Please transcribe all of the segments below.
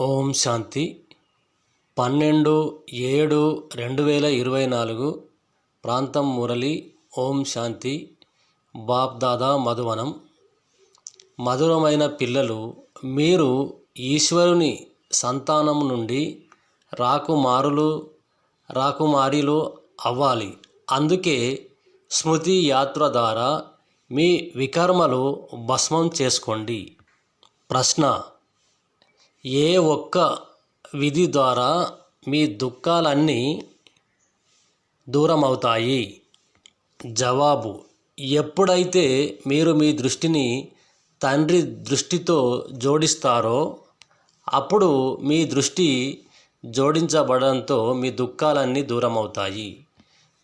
ఓం శాంతి. పన్నెండు ఏడు రెండు వేల ఇరవై నాలుగు ప్రాంతం మురళి ఓం శాంతి. బాప్ దాదా మధువనం. మధురమైన పిల్లలు మీరు ఈశ్వరుని సంతానం నుండి రాకుమారులు రాకుమారిలు అవ్వాలి. అందుకే స్మృతి యాత్ర ద్వారా మీ వికర్మలు భస్మం చేసుకోండి. ప్రశ్న ఏ ఒక్క విధి ద్వారా మీ దుఃఖాలన్నీ దూరమవుతాయి? జవాబు ఎప్పుడైతే మీరు మీ దృష్టిని తండ్రి దృష్టితో జోడిస్తారో అప్పుడు మీ దృష్టి జోడించబడంతో మీ దుఃఖాలన్నీ దూరమవుతాయి.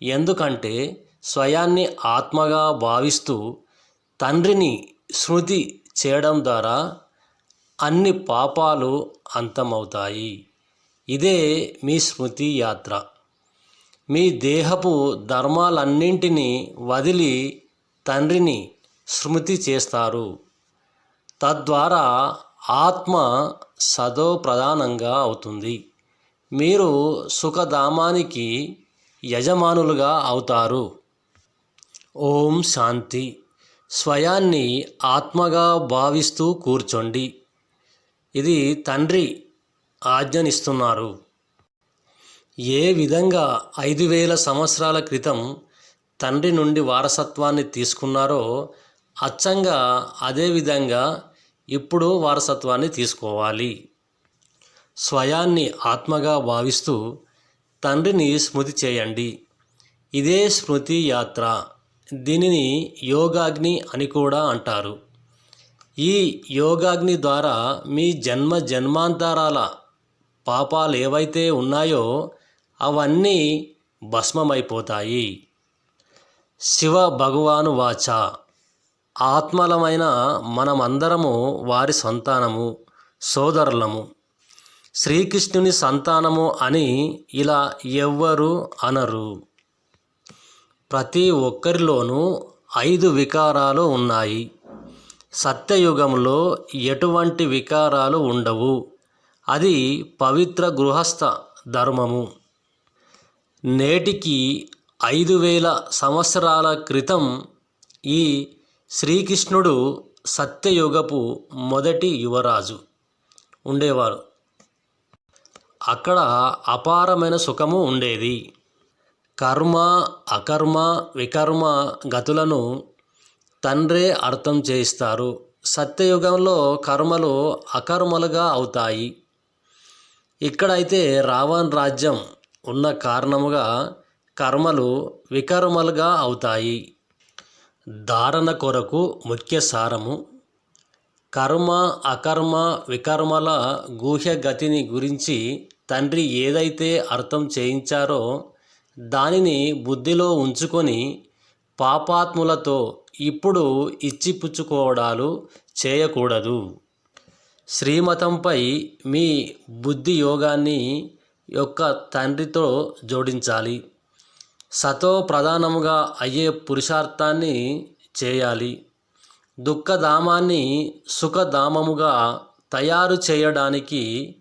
ఎందుకంటే స్వయాన్ని ఆత్మగా భావిస్తూ తండ్రిని స్మృతి చేయడం ద్వారా అన్ని పాపాలు అంతమవుతాయి. ఇదే మీ స్మృతి యాత్ర. మీ దేహపు ధర్మాలన్నింటినీ వదిలి తండ్రిని స్మృతి చేస్తారు. తద్వారా ఆత్మ సదో ప్రధానంగా అవుతుంది. మీరు సుఖధామానికి యజమానులుగా అవుతారు. ఓం శాంతి. స్వయాన్ని ఆత్మగా భావిస్తూ కూర్చోండి. ఇది తండ్రి ఆజ్ఞనిస్తున్నారు. ఏ విధంగా ఐదు వేల సంవత్సరాల క్రితం తండ్రి నుండి వారసత్వాన్ని తీసుకున్నారో అచ్చంగా అదే విధంగా ఇప్పుడు వారసత్వాన్ని తీసుకోవాలి. స్వయాన్ని ఆత్మగా భావిస్తూ తండ్రిని స్మృతి చేయండి. ఇదే స్మృతి యాత్ర. దీనిని యోగాగ్ని అని కూడా అంటారు. ఈ యోగాగ్ని ద్వారా మీ జన్మ జన్మాంతరాల పాపాలు ఏవైతే ఉన్నాయో అవన్నీ భస్మమైపోతాయి. శివ భగవాను వాచ. ఆత్మలమైన మనమందరము వారి సంతానము సోదరులము. శ్రీకృష్ణుని సంతానము అని ఇలా ఎవ్వరు అనరు. ప్రతి ఒక్కరిలోనూ ఐదు వికారాలు ఉన్నాయి. సత్యయుగంలో ఎటువంటి వికారాలు ఉండవు. అది పవిత్ర గృహస్థ ధర్మము. నేటికి ఐదు వేల సంవత్సరాల క్రితం ఈ శ్రీకృష్ణుడు సత్యయుగపు మొదటి యువరాజు ఉండేవారు. అక్కడ అపారమైన సుఖము ఉండేది. కర్మ అకర్మ వికర్మ గతులను తండ్రే అర్థం చేయిస్తారు. సత్యయుగంలో కర్మలు అకర్మలుగా అవుతాయి. ఇక్కడైతే రావణ్ రాజ్యం ఉన్న కారణముగా కర్మలు వికర్మలుగా అవుతాయి. ధారణ కొరకు ముఖ్య సారము. కర్మ అకర్మ వికర్మల గూహ్య గతిని గురించి తండ్రి ఏదైతే అర్థం చేయించారో దానిని బుద్ధిలో ఉంచుకొని పాపాత్ములతో ఇప్పుడు ఇచ్చిపుచ్చుకోవడాలు చేయకూడదు. శ్రీమతంపై మీ బుద్ధి యోగాన్ని యొక్క తండ్రితో జోడించాలి. సతో ప్రధానముగా అయ్యే పురుషార్థాన్ని చేయాలి. దుఃఖధామాన్ని సుఖధామముగా తయారు చేయడానికి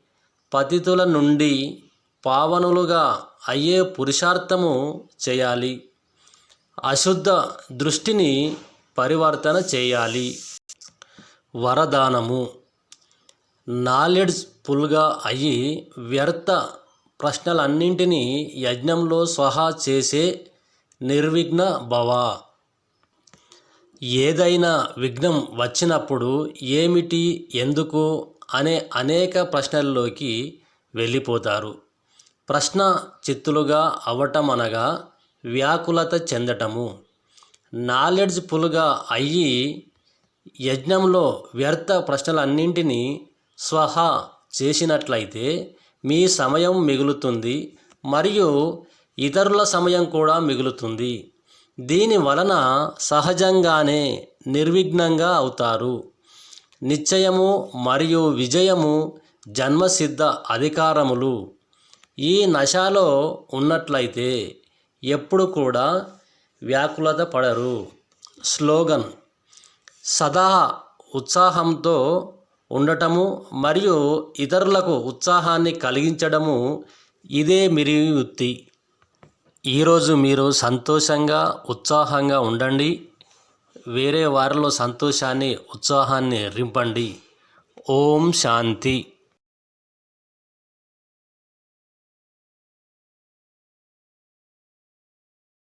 పతితుల నుండి పావనులుగా అయ్యే పురుషార్థము చేయాలి. అశుద్ధ దృష్టిని పరివర్తన చేయాలి. వరదానము. నాలెడ్జ్ ఫుల్గా అయ్యి వ్యర్థ ప్రశ్నలన్నింటినీ యజ్ఞంలో స్వహా చేసే నిర్విఘ్న భవ. ఏదైనా విఘ్నం వచ్చినప్పుడు ఏమిటి ఎందుకు అనే అనేక ప్రశ్నల్లోకి వెళ్ళిపోతారు. ప్రశ్న చిత్తులుగా అవటం అనగా వ్యాకులత చెందటము. నాలెడ్జ్ ఫుల్గా అయ్యి యజ్ఞంలో వ్యర్థ ప్రశ్నలన్నింటినీ స్వహా చేసినట్లయితే మీ సమయం మిగులుతుంది మరియు ఇతరుల సమయం కూడా మిగులుతుంది. దీని వలన సహజంగానే నిర్విఘ్నంగా అవుతారు. నిశ్చయము మరియు విజయము జన్మసిద్ధ అధికారములు. ఈ నశాలో ఉన్నట్లయితే ఎప్పుడు కూడా వ్యాకులత పడరు. స్లోగన్. సదా ఉత్సాహంతో ఉండటము మరియు ఇతరులకు ఉత్సాహాన్ని కలిగించడము ఇదే మిరివృత్తి ఈరోజు మీరు సంతోషంగా ఉత్సాహంగా ఉండండి. వేరే వారిలో సంతోషాన్ని ఉత్సాహాన్ని రింపండి. ఓం శాంతి.